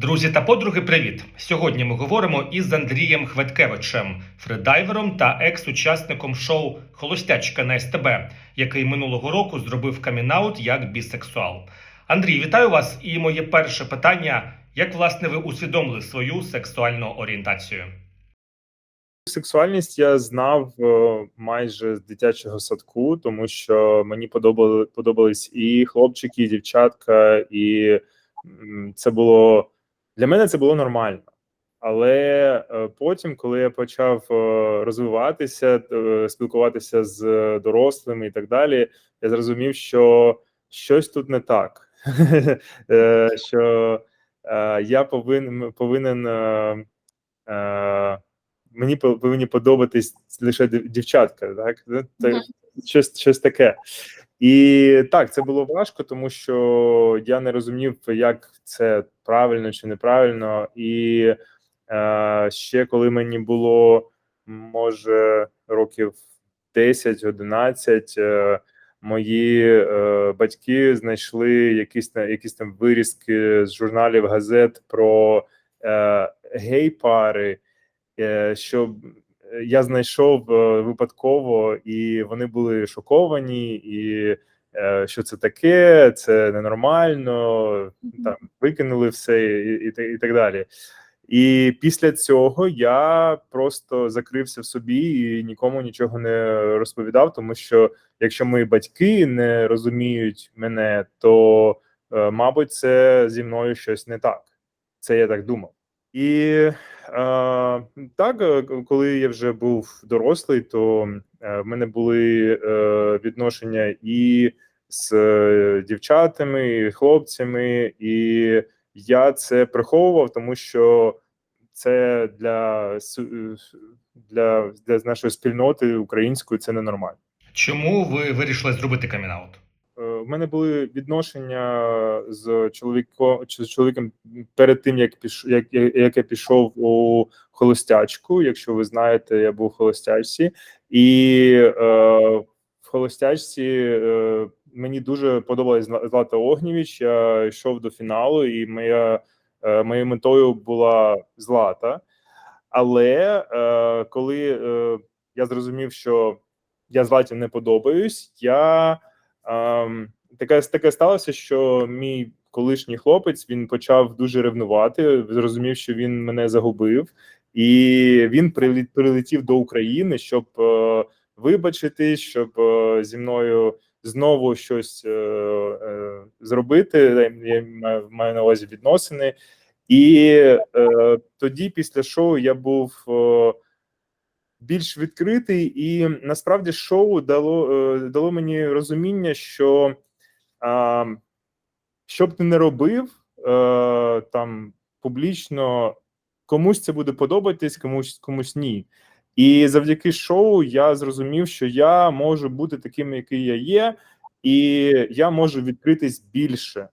Друзі та подруги, привіт! Сьогодні ми говоримо із Андрієм Хветкевичем, фридайвером та екс-учасником шоу Холостячка на СТБ, який минулого року зробив камінаут як бісексуал. Андрій, вітаю вас! І моє перше питання: як власне ви усвідомили свою сексуальну орієнтацію? Сексуальність я знав е, майже з дитячого садку, тому що мені подобали подобались і хлопчики, і дівчатка, і це було для мене це було нормально. Але е, потім, коли я почав е, розвиватися, е, спілкуватися з дорослими і так далі, я зрозумів, що щось тут не так. Що я повинен повинен. мені пов- повинні подобатись лише дівчатка, так? Ну, щось таке. І так, це було важко, тому що я не розумів, як це правильно чи неправильно. І е, ще коли мені було може років 10-11, е, мої е, батьки знайшли якісь якісь там вирізки з журналів газет про е, гей-пари е, що я знайшов е, випадково, і вони були шоковані, і е, що це таке, це ненормально, там викинули все і, і, і так далі. І після цього я просто закрився в собі і нікому нічого не розповідав, тому що якщо мої батьки не розуміють мене, то, е, мабуть, це зі мною щось не так. Це я так думав. І так, е, коли я вже був дорослий, то е, в мене були е, відношення і з дівчатами, і хлопцями, і я це приховував, тому що це для, для, для нашої спільноти української це ненормально. Чому ви вирішили зробити камінаут? Е, В мене були відношення з чоловіком чи з чоловіком перед тим, як піш, як, як я пішов у холостячку. Якщо ви знаєте, я був в холостячці, і е, в холостячці е, мені дуже подобалась Злата Огнєвіч. Я йшов до фіналу, і моя е, моєю метою була Злата. Але е, коли е, я зрозумів, що я Златі не подобаюсь, я таке, таке сталося, що мій колишній хлопець він почав дуже ревнувати, зрозумів, що він мене загубив, і він прилетів до України, щоб е, вибачитись, щоб е, зі мною знову щось е, е, зробити. Я маю на увазі відносини. І е, тоді, після шоу, я був. Е, більш відкритий, і насправді шоу дало е, дало мені розуміння, що а, що б ти не робив е, там публічно, комусь це буде подобатись, комусь комусь ні. І завдяки шоу я зрозумів, що я можу бути таким, який я є, і я можу відкритись більше.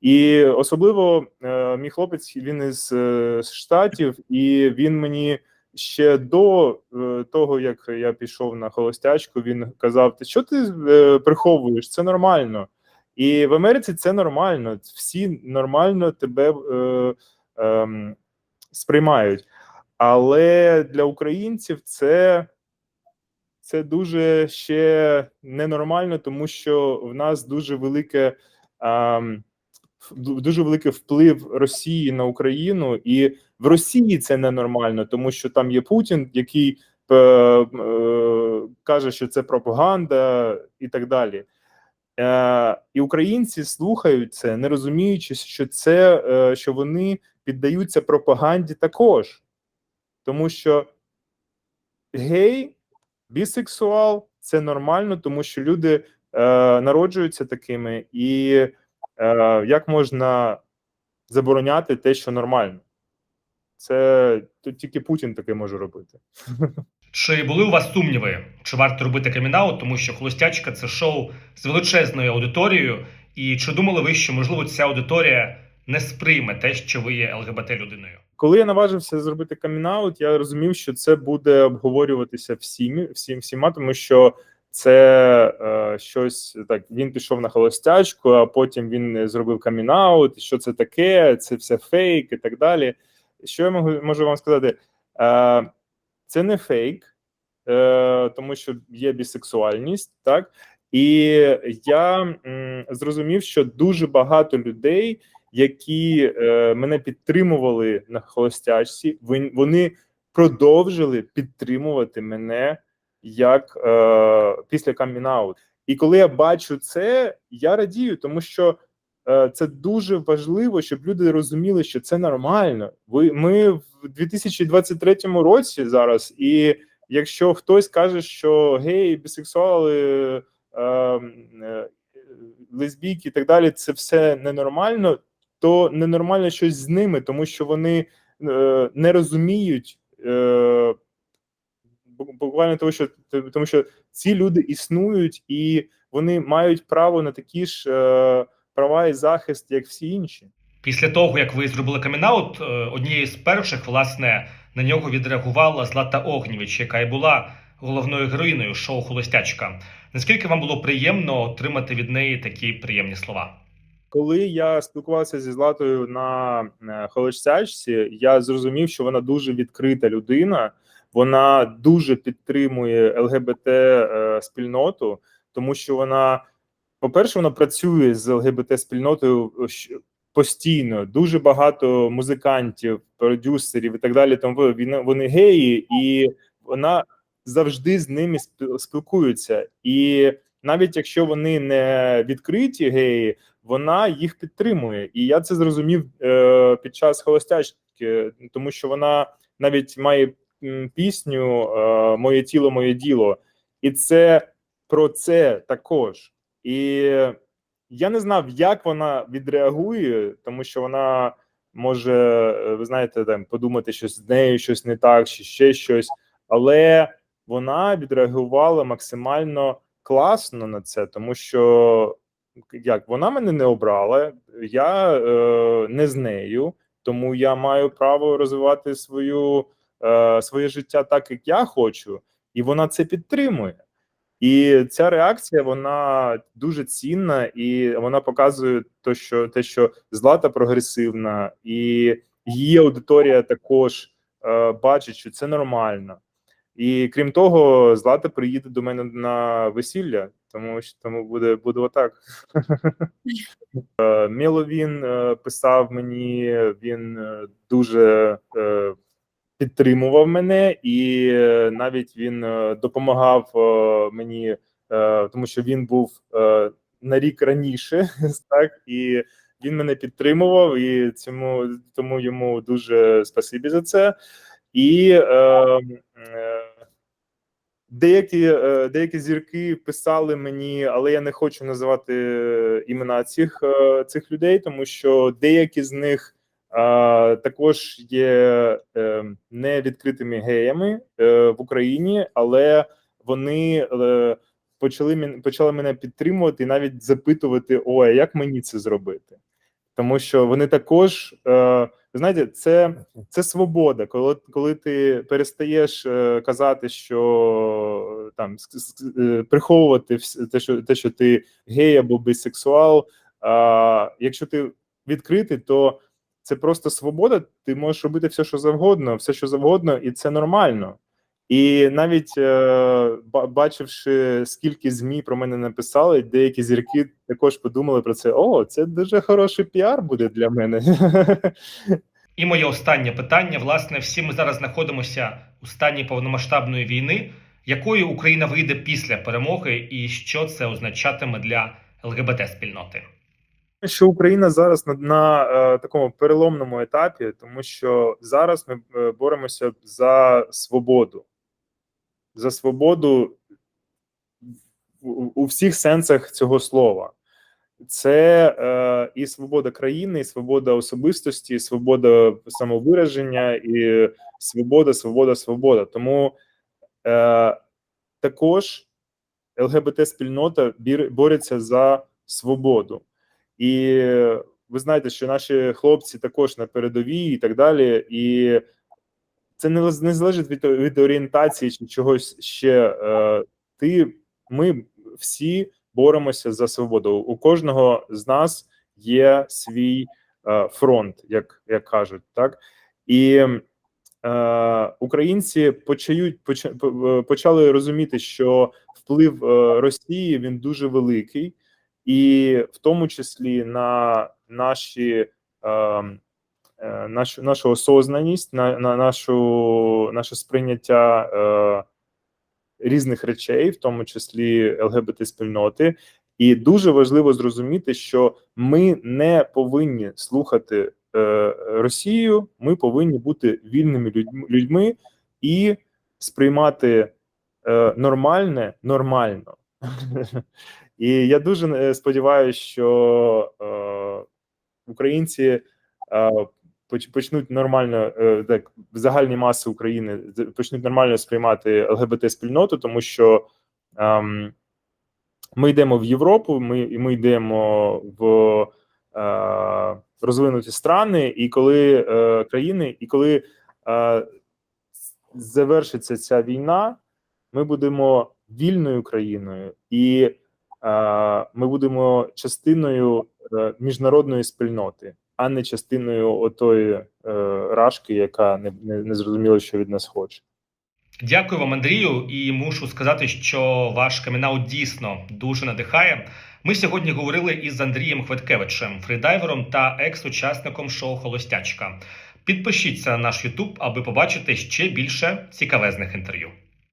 І особливо е, мій хлопець він із е, штатів, і він мені ще до е, того, як я пішов на холостячку, він казав: Ти що ти е, приховуєш? Це нормально. І в Америці це нормально. Всі нормально тебе е, е, сприймають. Але для українців це, це дуже ще ненормально, тому що в нас дуже велике. ду- дуже великий вплив Росії на Україну, і в Росії це ненормально, тому що там є Путін, який е, е, каже, що це пропаганда і так далі. Е, і українці слухають це, не розуміючи, що це е, що вони піддаються пропаганді також, тому що гей, бісексуал це нормально, тому що люди е, народжуються такими, і е, як можна забороняти те, що нормально? Це тільки Путін таке може робити. Чи були у вас сумніви, чи варто робити камінаут, тому що холостячка це шоу з величезною аудиторією, і чи думали ви, що можливо ця аудиторія не сприйме те, що ви є ЛГБТ людиною? Коли я наважився зробити камінаут, я розумів, що це буде обговорюватися всіми, всім всіма, тому що це е, щось так. Він пішов на холостячку, а потім він зробив камінаут. Що це таке? Це все фейк і так далі. Що я можу, можу вам сказати? Е, це не фейк, е, тому що є бісексуальність, так і я м, зрозумів, що дуже багато людей, які е, мене підтримували на холостячці, вон- вони продовжили підтримувати мене як е, після камінаут. І коли я бачу це, я радію, тому що е, це дуже важливо, щоб люди розуміли, що це нормально. Ви ми в 2023 році зараз, і якщо хтось каже, що геї, бісексуали, е, е, лесбійки і так далі, це все ненормально, то ненормально щось з ними, тому що вони е, не розуміють. Е, буквально тому, що тому що ці люди існують і вони мають право на такі ж е, права і захист, як всі інші. Після того, як ви зробили камінаут, е, однією з перших, власне, на нього відреагувала Злата Огнєвіч, яка і була головною героїною шоу Холостячка. Наскільки вам було приємно отримати від неї такі приємні слова? Коли я спілкувався зі Златою на е, холостячці, я зрозумів, що вона дуже відкрита людина. Вона дуже підтримує ЛГБТ е, спільноту, тому що вона, по-перше, вона працює з ЛГБТ спільнотою е, постійно. Дуже багато музикантів, продюсерів і так далі. Тому вони, геї, і вона завжди з ними спіл- спілкується. І навіть якщо вони не відкриті геї, вона їх підтримує, і я це зрозумів е, під час холостячки, тому що вона навіть має пісню е, Моє тіло, моє діло, і це про це також. І я не знав, як вона відреагує, тому що вона може, е, ви знаєте, там подумати, що з нею щось не так, чи ще щось, але вона відреагувала максимально класно на це, тому що як вона мене не обрала, я е, не з нею, тому я маю право розвивати свою е, своє життя так, як я хочу, і вона це підтримує. І ця реакція вона дуже цінна, і вона показує то, що те, що злата прогресивна, і її аудиторія також е, бачить, що це нормально. І крім того, Злата приїде до мене на весілля, тому що тому буде буде отак. Е, Міловін е, писав мені, він дуже підтримував мене, і е, навіть він е, допомагав е, мені, тому що він був на рік раніше, так і він мене підтримував, і цьому тому йому дуже спасибі за це. І е, деякі, деякі зірки писали мені, але я не хочу називати імена цих, цих людей, тому що деякі з них також є е, невідкритими геями е, в Україні, але вони е, почали почали мене підтримувати і навіть запитувати: ой, а як мені це зробити? Тому що вони також, ви знаєте, це, це свобода, коли, коли ти перестаєш казати, що там приховувати те, що те, що ти гей або бісексуал. А якщо ти відкритий, то це просто свобода. Ти можеш робити все, що завгодно, все, що завгодно, і це нормально. І навіть е, бачивши, скільки змі про мене написали, деякі зірки також подумали про це. О, це дуже хороший піар буде для мене. І моє останнє питання: власне, всі ми зараз знаходимося у стані повномасштабної війни. Якою Україна вийде після перемоги, і що це означатиме для ЛГБТ спільноти? Що Україна зараз на, на е, такому переломному етапі, тому що зараз ми е, боремося за свободу, за свободу у, у всіх сенсах цього слова. Це е, і свобода країни, і свобода особистості, і свобода самовираження, і свобода, свобода, свобода. Тому е, також ЛГБТ спільнота бореться за свободу. І ви знаєте, що наші хлопці також на передовій і так далі. І це не, не залежить від, від орієнтації чи чогось ще. Е, ти ми всі боремося за свободу. У кожного з нас є свій е, фронт, як, як кажуть, так і е, українці почають поча- по- почали розуміти, що вплив е, Росії він дуже великий, і в тому числі на наші. Е, е, нашу нашу осознаність, на, на нашу наше сприйняття е, різних речей, в тому числі ЛГБТ спільноти, і дуже важливо зрозуміти, що ми не повинні слухати е, Росію. Ми повинні бути вільними людьми, людьми і сприймати е, нормальне нормально. І я дуже е, сподіваюся, що е, українці е, почнуть нормально е, так загальні маси України почнуть нормально сприймати ЛГБТ спільноту, тому що ем, ми йдемо в Європу, ми, і ми йдемо в е, розвинуті страни, і коли е, країни, і коли е, завершиться ця війна, ми будемо вільною країною, і е, ми будемо частиною е, міжнародної спільноти, а не частиною отої е, рашки, яка не, не, не зрозуміло, що від нас хоче. Дякую вам, Андрію, і мушу сказати, що ваш камінаут дійсно дуже надихає. Ми сьогодні говорили із Андрієм Хвиткевичем, фрідайвером та екс-учасником шоу Холостячка. Підпишіться на наш Ютуб, аби побачити ще більше цікавезних інтерв'ю.